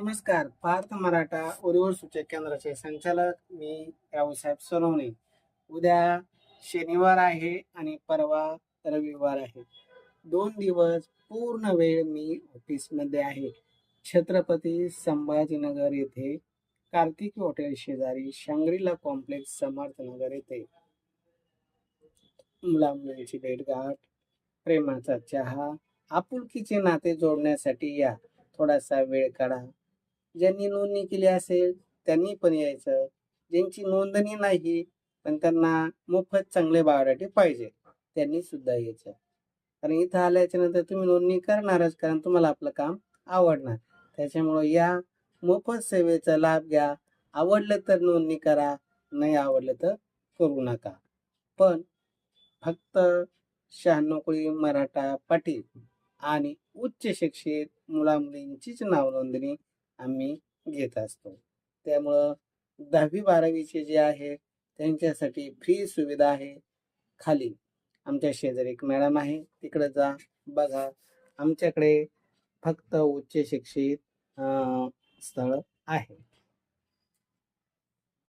नमस्कार. पार्थ मराठा उर्वर सूचक केंद्राचे संचालक मी रावसाहेब सोनवणे. उद्या शनिवार आहे आणि परवा रविवार आहे. दोन दिवस पूर्ण वेळ मी ऑफिसमध्ये आहे. छत्रपती संभाजीनगर येथे कार्तिकी हॉटेल शेजारी शांग्रीला कॉम्प्लेक्स समर्थनगर येथे. मुला मुलांची भेटगाठ प्रेमाचा चहा आपुलकीचे नाते जोडण्यासाठी या. थोडासा वेळ काढा. ज्यांनी नोंदणी केली असेल त्यांनी पण यायचं. ज्यांची नोंदणी नाही पण त्यांना मोफत चांगले बायोडाटे पाहिजे त्यांनी सुद्धा यायचं. कारण इथं आल्याच्यानंतर तुम्ही नोंदणी करणारच कारण तुम्हाला आपलं काम आवडणार. त्याच्यामुळं या मोफत सेवेचा लाभ घ्या. आवडलं तर नोंदणी करा नाही आवडलं तर करू नका. पण फक्त शहाण्णव कोळी मराठा पाटील आणि उच्च शिक्षित मुलामुलींचीच नाव नोंदणी आम्ही घेत असतो. त्यामुळं दहावी बारावीचे जे आहे त्यांच्यासाठी फ्री सुविधा आहे. खाली आमच्या शेजारी एक मॅडम आहे तिकडे जा बघा. आमच्याकडे फक्त उच्च शिक्षित स्थळ आहे.